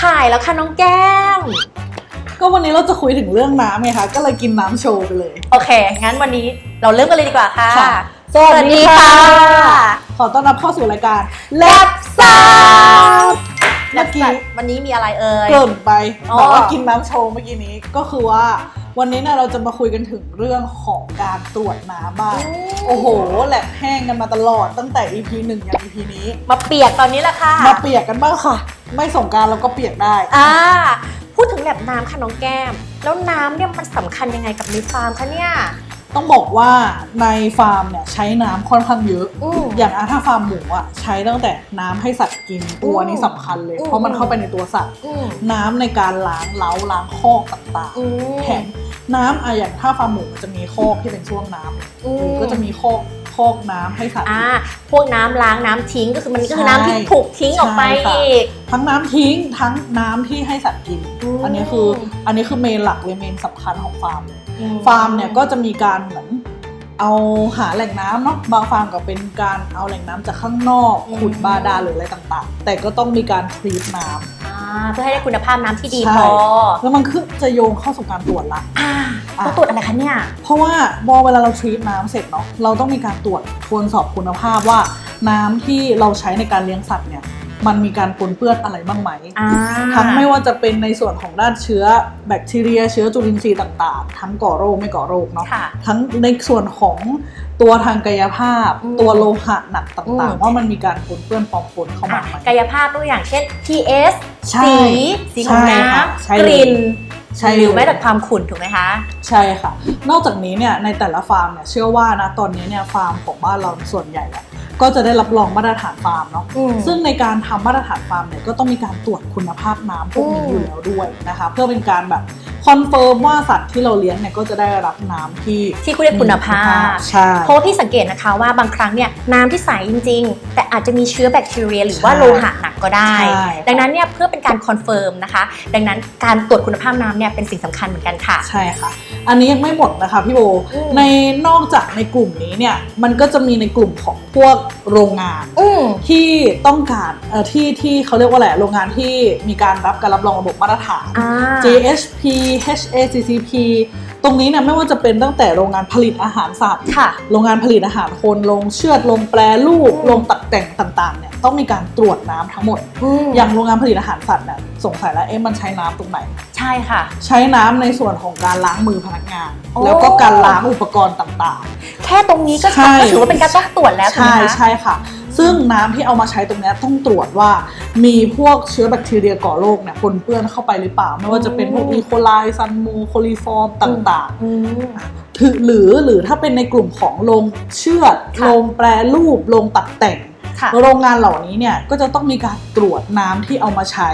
ถ่ายแล้วค่ะน้องแก้ม ก็วันนี้เราจะคุยถึงเรื่องน้ำไงคะ ก็เลยกินน้ำโชว์ไปเลย โอเค งั้นวันนี้เราเริ่มกันเลยดีกว่าค่ะ ค่ะ สวัสดีค่ะ ขอต้อนรับเข้าสู่รายการแลบซ่าเมื่อกี้วันนี้มีอะไรเอ่ย เกริ่นไปอ๋อบอกว่ากินน้ำโชว์เมื่อกี้นี้ก็คือว่า วันนี้เนี่ยเราจะมาคุยกันถึงเรื่องของการตรวจน้ำบ้างโอ้โหแหลกแห้งกันมาตลอดตั้งแต่ EP หนึ่งยัน EP นี้ มาเปียกตอนนี้แหละค่ะ มาเปียกกันบ้างค่ะ ไม่สงกรารเราก็เปียกได้ อ่า พูดถึงแลบน้ำค่ะน้องแก้ม แล้วน้ำเนี่ยมันสำคัญยังไงกับในฟาร์มคะเนี่ย ต้องบอกว่าในฟาร์มเนี่ยใช้น้ำค่อนข้างเยอะอืมอย่างอาถ้าฟาร์มหมูอะใช้ตั้งแต่น้ำให้สัตว์กินตัวอืมนี้สำคัญเลย อืม เพราะมันเข้าไปในตัวสัตว์ อืมน้ำในการล้างเล้าล้างคอกต่างอืมๆแถมน้ำอะอย่างถ้าฟาร์มหมูมันจะมีคอกที่เป็นช่วงน้ำ อืม ก็จะมีคอกคอ กน้ำให้สัตว์อ่าพวกน้ำล้างน้ำทิ้งก็คือมันก็คือใช่น้ำที่ถูกทิ้งออกไปใช่ค่ะอีก ทั้งน้ำทิ้งทั้งน้ำที่ให้สัตว์กินอืมอันนี้คืออันนี้คือเมนหลักเลยเมนสำคัญของฟาร์มเลยอืมฟาร์มเนี่ยก็จะมีการเหมือนเอาหาแหล่งน้ำเนาะบางฟาร์มก็เป็นการเอาแหล่งน้ำจากข้างนอกอืมขุดบาดาลหรืออะไรต่างๆ แต่ก็ต้องมีการทรีตน้ำอ่า เพื่อให้ได้คุณภาพน้ำที่ดีใช่พอแล้วมันคือจะโยงเข้าสู่การตรวจละ อ่าอะ ต้องตรวจอะไรคะเนี่ย เพราะว่าพอเวลาเราทรีตน้ำเสร็จเนาะเราต้องมีการตรวจทวนสอบคุณภาพว่าน้ำที่เราใช้ในการเลี้ยงสัตว์เนี่ย มันมีการปนเปื้อนอะไรบ้างไหมอ่าทั้งไม่ว่าจะเป็นในส่วนของด้านเชื้อแบคทีเรีย เชื้อจุลินทรีย์ต่างๆ ทั้งก่อโรคไม่ก่อโรคเนาะค่ะ ทั้งในส่วนของตัวทางกายภาพ อืมตัวโลหะหนักต่างอืม ๆ ว่ามันมีการปนเปื้อนปองปนเข้ามาอะไหมกายภาพตัวอย่างเช่น pH ใช่ สี สีของน้ใช่ค่ะใช่ำกลิ่นใช่หรือแม้แต่ความขุ่นถูกไหมคะ ใช่ค่ะ นอกจากนี้เนี่ยในแต่ละฟาร์มเนี่ยเชื่อว่านะตอนนี้เนี่ยฟาร์มของบ้านเราส่วนใหญ่อะ ก็จะได้รับรองมาตรฐานฟาร์มเนาะอืมซึ่งในการทำมาตรฐานฟาร์มเนี่ยก็ต้องมีการตรวจคุณภาพน้ำพวกนี้อืมอยู่แล้วด้วยนะคะ เพื่อเป็นการแบบ คอนเฟิร์มว่าสัตว์ที่เราเลี้ยงเนี่ยก็จะได้รับน้ำที่ที่คุณได้คุณภาพ ใช่ เพราะว่าพี่สังเกตนะคะว่าบางครั้งเนี่ยน้ำที่ใสจริง ๆ แต่อาจจะมีเชื้อแบคทีเรีย หรือว่าใช่โลหะหนักก็ได้ ใช่ ดังนั้นเนี่ยเพื่อเป็นการคอนเฟิร์มนะคะ ดังนั้นการตรวจคุณภาพน้ำเนี่ยเป็นสิ่งสำคัญเหมือนกันค่ะ ใช่ค่ะ อันนี้ยังไม่หมดนะคะพี่โบ อืม ในนอกจากในกลุ่มนี้เนี่ย มันก็จะมีในกลุ่มของพวกโรงงานอืม ที่ต้องการเอ่อที่ที่เขาเรียกว่าอะไรโรงงานที่มีการรับการรับรองระบบมาตรฐาน อ่า GHP HACCP ตรงนี้เนี่ยไม่ว่าจะเป็นตั้งแต่โรงงานผลิตอาหารสัตว์ค่ะโรงงานผลิตอาหารคน โรงเชือด โรงแปรรูปอืมโรงตัดแต่งต่างๆเนี่ยต้องมีการตรวจน้ำทั้งหมดมอย่างโรงงานผลิตอาหารสัตว์เนี่ยสงสัยแล้วเอ๊ะมันใช้น้ำตรงไหน ใช่ค่ะ ใช้น้ำในส่วนของการล้างมือพนักงานโอ้แล้วก็การล้างอุปกรณ์ต่างแค่ตรงนี้ก็ใช่ก็ถือว่าเป็นการต้องตรวจแล้วๆถูกไหมใช่คะใช่ค่ะ ซึ่งน้ำที่เอามาใช้ตรงเนี้ยต้องตรวจว่ามีพวกเชื้อแบคทีเรียก่อโรคเนี่ยปนเปื้อนเข้าไปหรือเปล่า ไม่ว่าจะเป็นพวกอีโคไลซันมูโคลิฟอร์มต่างอืมๆถือหรือหรือถ้าเป็นในกลุ่มของโรงเชือดค่ะโรงแปรรูปโรงตัดแต่งค่ะโรงงานเหล่านี้เนี่ยก็จะต้องมีการตรวจน้ำที่เอามาใช้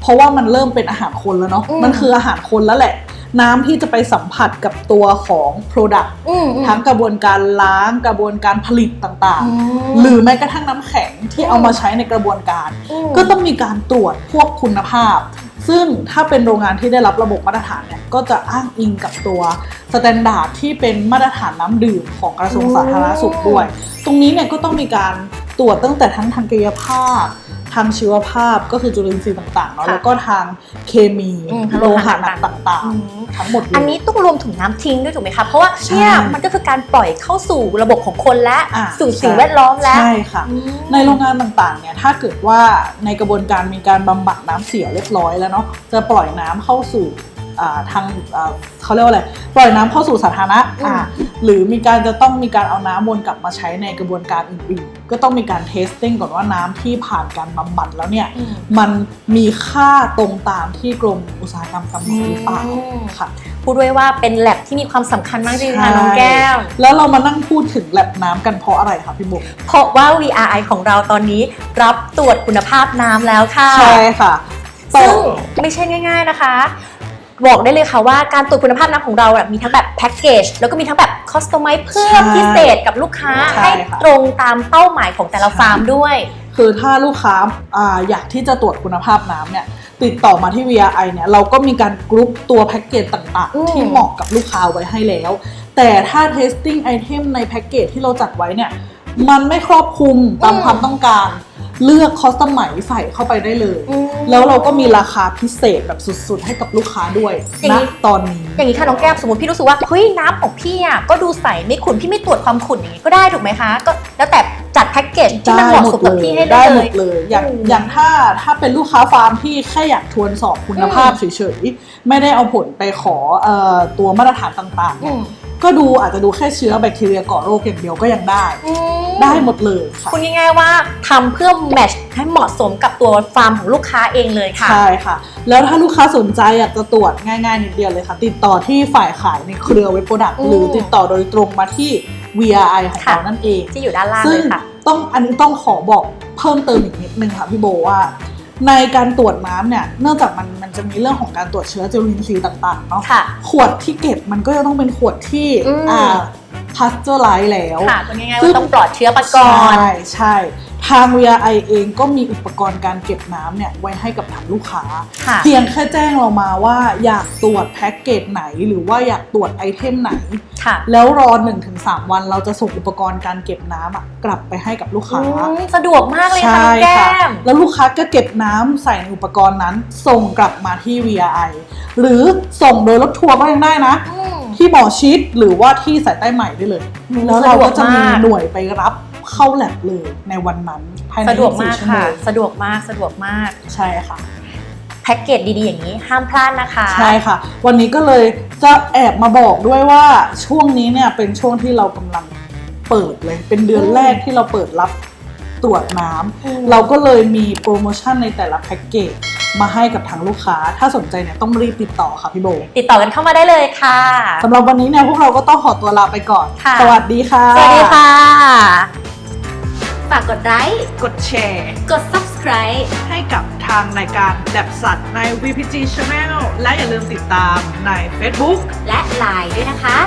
เพราะว่ามันเริ่มเป็นอาหารคนแล้วเนาะอืมมันคืออาหารคนแล้วแหละ น้ำที่จะไปสัมผัสกับตัวของ Product อืมอืม ทั้งกระบวนการล้างกระบวนการผลิตต่างอืม ๆ หรือแม้กระทั่งน้ำแข็งที่เอามาใช้ในกระบวนการมก็ต้องมีการตรวจพวกคุณภาพ ซึ่งถ้าเป็นโรงงานที่ได้รับระบบมาตรฐานเนี่ย ก็จะอ้างอิงกับตัวสแตนดาร์ดที่เป็นมาตรฐานน้ำดื่มของกระทรวงสาธารณสุขด้วย ตรงนี้เนี่ยก็ต้องมีการตรวจตั้งแต่ทั้งทางกายภาพ ทางชีวภาพก็คือจุลินทรีย์ต่างๆเนาะค่ะแล้วก็ทางเคมีอืมทางโลโลหะหะหนักต่างต่างอืม ๆ ทั้งหมดเลย อันนี้ต้องรวมถึงน้ำทิ้งด้วยถูกไหมคะเพราะว่าใช่เนี่ยมันก็คือการปล่อยเข้าสู่ระบบของคนและอะสู่สิ่งใช่ แวดล้อมและใช่ค่ะ อืม ในโรงงานต่างๆ เนี่ย ถ้าเกิดว่าในกระบวนการมีการบำบัดน้ำเสียเรียบร้อยแล้วเนาะ จะปล่อยน้ำเข้าสู่อ่า ทางอ่าเขาเรียกว่าอะไรปล่อยน้ำเข้าสู่สาธารณะอืมอ่าหรือมีการจะต้องมีการเอาน้ำวนกลับมาใช้ในกระบวนการอื่นๆ ก็ต้องมีการเทสติ้งก่อนว่าน้ำที่ผ่านการบำบัดแล้วเนี่ยอืมมันมีค่าตรงตามที่กรมอุตสาหกรรมกำหนดหรือเปล่าอืมค่ะพูดด้วยว่าเป็นแลบที่มีความสำคัญมากจริงๆค่ะใช่น้องแก้ว แล้วเรามานั่งพูดถึงแลบน้ำกันเพราะอะไรคะพี่บุ๊กเพราะว่า VRI ของเราตอนนี้รับตรวจคุณภาพน้ำแล้วค่ะ ใช่ค่ะซึ่งไม่ใช่ง่าย ๆนะคะ บอกได้เลยค่ะว่าการตรวจคุณภาพน้ำของเราอะมีทั้งแบบแพ็กเกจแล้วก็มีทั้งแบบคอสตอมไมเพิ่มใช่พิเศษกับลูกค้าใช่ให้ค่ะ ตรงตามเป้าหมายของแต่ละใช่ฟาร์มด้วย คือถ้าลูกค้าอ่าอยากที่จะตรวจคุณภาพน้ำเนี่ยติดต่อมาที่ VRI เนี่ยเราก็มีการกรุ๊ปตัวแพ็กเกจต่างอืม ๆ ที่เหมาะกับลูกค้าไว้ให้แล้ว แต่ถ้า testing item ในแพ็กเกจที่เราจัดไว้เนี่ยมันไม่ครอบคลุมตามความต้องการ เลือกคอสตอมไหมใส่เข้าไปได้เลย อืม แล้วเราก็มีราคาพิเศษแบบสุดๆ ให้กับลูกค้าด้วยอย่างณนี้ตอนนี้ อย่างนี้ค่ะน้องแก้มสมมติพี่รู้สึกว่าเฮ้ยน้ำของพี่อะก็ดูใสไม่ขุ่นพี่ไม่ตรวจความขุ่นอย่างนี้ก็ได้ถูกไหมคะก็แล้วแต่จัดแพ็กเกจที่มันเหมาะสมกับพี่ให้ได้ได้หเลมย ดเลย อย่างอืมอย่างถ้าถ้าเป็นลูกค้าฟาร์มที่แค่อยากทวนสอบคุณภาพอืเฉมยๆ ไม่ได้เอาผลไปขอเอ่อตัวมาตรฐานต่างๆอืเนี่ยม ก็ดูอาจจะดูแค่เชื้อแบคทีเรียก่อโรคอย่างเดียวก็ยังได้ อืมได้หมดเลยค่ะคุณง่ายๆว่าทำเพื่อแมทช์ให้เหมาะสมกับตัวฟาร์มของลูกค้าเองเลยค่ะ ใช่ค่ะ แล้วถ้าลูกค้าสนใจอยากจะตรวจง่ายๆนิดเดียวเลยค่ะ ติดต่อที่ฝ่ายขายในเครือเว็บโปรดักต์อืม หรือติดต่อโดยตรงมาที่ VRI ของค่ะเรานั่นเอง ที่อยู่ด้านล่างซึ่เลงยค่ะ ต้องอันนี้ต้องขอบอกเพิ่มเติมอีกนิดนึงค่ะพี่โบว่า ในการตรวจน้ำเนี่ยเนื่องจากมันมันจะมีเรื่องของการตรวจเชื้อจุลินทรีย์ต่างๆเนาะค่ะ ขวดที่เก็บมันก็จะต้องเป็นขวดที่อืม อ่าพาสเจอร์ไลซ์แล้ว ค่ะตัวง่ายๆซึ่งว่าต้องปลอดเชื้อมาก่อน ใช่ใช่ ทาง VRI เองก็มีอุปกรณ์การเก็บน้ำเนี่ยไว้ให้กับทางลูกค้า ค่ะเพียงแค่แจ้งเรามาว่าอยากตรวจแพ็กเกจไหน หรือว่าอยากตรวจไอเทมไหน ค่ะแล้วรอ 1-3 วันเราจะส่งอุปกรณ์การเก็บน้ำอะกลับไปให้กับลูกค้า อืมสะดวกมากเลยค่ะน้องแก้ค่ะมแล้วลูกค้าก็เก็บน้ำใส่ในอุปกรณ์นั้น ส่งกลับมาที่ VRI หรือส่งโดยรถทัวร์ก็ยังได้นะ อืม ที่หมอชิดหรือว่าที่สายใต้ใหม่ได้เลยอืมแล้วเราก็จะมีสะดวกมาก หน่วยไปรับ เข้าแลบเลยในวันนั้นภายในสะดวกมาก24ชั่วโมค่ะ งสะดวกมากสะดวกมากใช่ค่ะ แพ็กเกจดีๆอย่างนี้ห้ามพลาดนะคะ ใช่ค่ะ วันนี้ก็เลยจะแอบมาบอกด้วยว่าช่วงนี้เนี่ยเป็นช่วงที่เรากำลังเปิดเลย เป็นเดือนอืม แรกที่เราเปิดรับตรวจน้ำอืมเราก็เลยมีโปรโมชั่นในแต่ละแพ็กเกจมาให้กับทางลูกค้า ถ้าสนใจเนี่ยต้องรีบติดต่อค่ะพี่โบติดต่อกันเข้ามาได้เลยค่ะ สำหรับวันนี้เนี่ยพวกเราก็ต้องขอตัวลาไปก่อน ค่ะ สวัสดีค่ะ สวัสดีค่ะฝากกดไลค์ กดแชร์ กด subscribe ให้กับทางรายการแดบสัตว์ใน VPG Channel และอย่าลืมติดตามใน Facebook และ Line ด้วยนะคะ